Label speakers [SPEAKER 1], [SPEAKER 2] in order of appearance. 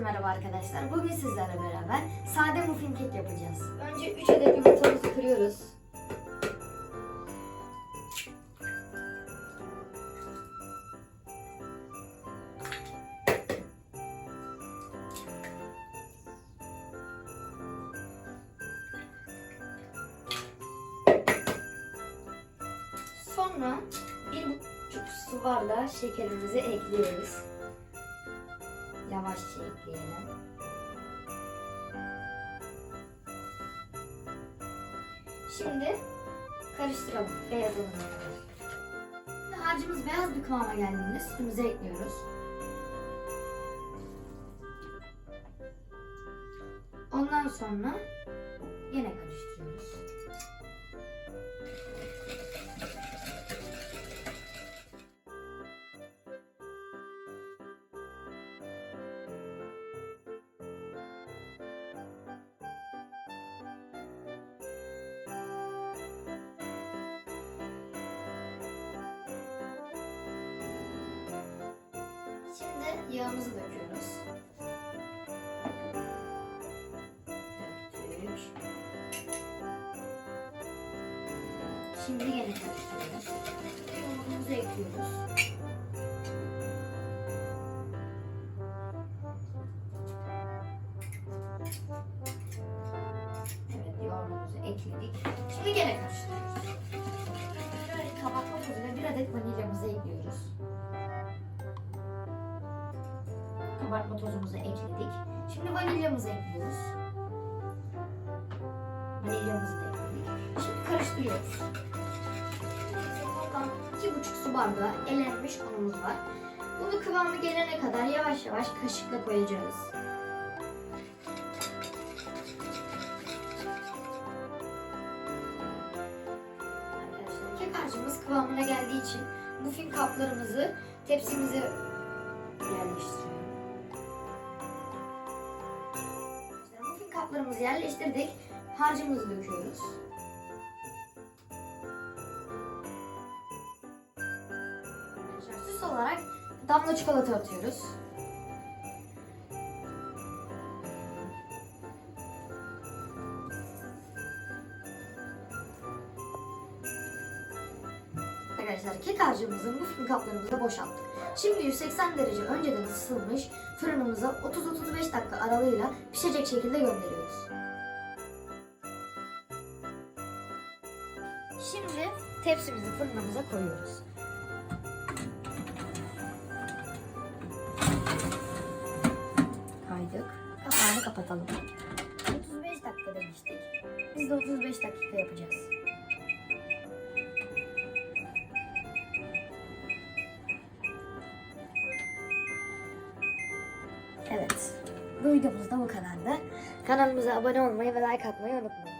[SPEAKER 1] Merhaba arkadaşlar. Bugün sizlerle beraber sade muffin kek yapacağız. Önce 3 adet yumurtamızı kırıyoruz. Sonra bir buçuk su bardağı şekerimizi ekliyoruz. Yavaşça ekleyelim. Şimdi karıştıralım beyaz. Şimdi harcımız beyaz bir kıvama geldiğinde sütümüzü ekliyoruz. Ondan sonra yine karıştırıyoruz. Yağımızı döküyoruz. Döktük. Şimdi yine karıştırıyoruz. Yoğurdumuzu ekliyoruz. Evet yoğurdumuzu ekledik. Şimdi gene karıştırıyoruz. Böyle tozuyla bir adet vanilyamızı ekliyoruz. Kabartma tozumuzu ekledik. Şimdi vanilyamızı ekliyoruz. Vanilyamızı da ekledik. Şimdi karıştırıyoruz. Toplam 2,5 su bardağı elenmiş unumuz var. Bunu kıvamı gelene kadar yavaş yavaş kaşıkla koyacağız. Arkadaşlar kek harcımız kıvamına geldiği için muffin kaplarımızı tepsimize yerleştiriyoruz. Kaplarımızı yerleştirdik. Harcımızı döküyoruz. Süs olarak damla çikolata atıyoruz. Arkadaşlar kek harcımızı muffin kaplarımıza boşalttık. Şimdi 180 derece önceden ısıtılmış fırınımıza 30-35 dakika aralığıyla pişecek şekilde gönderiyoruz. Şimdi tepsimizi fırınımıza koyuyoruz. Kaydık. Kapağını kapatalım. 35 dakika demiştik. Biz de 35 dakika yapacağız. Bu videomuz da bu kadardı. Kanalımıza abone olmayı ve like atmayı unutmayın.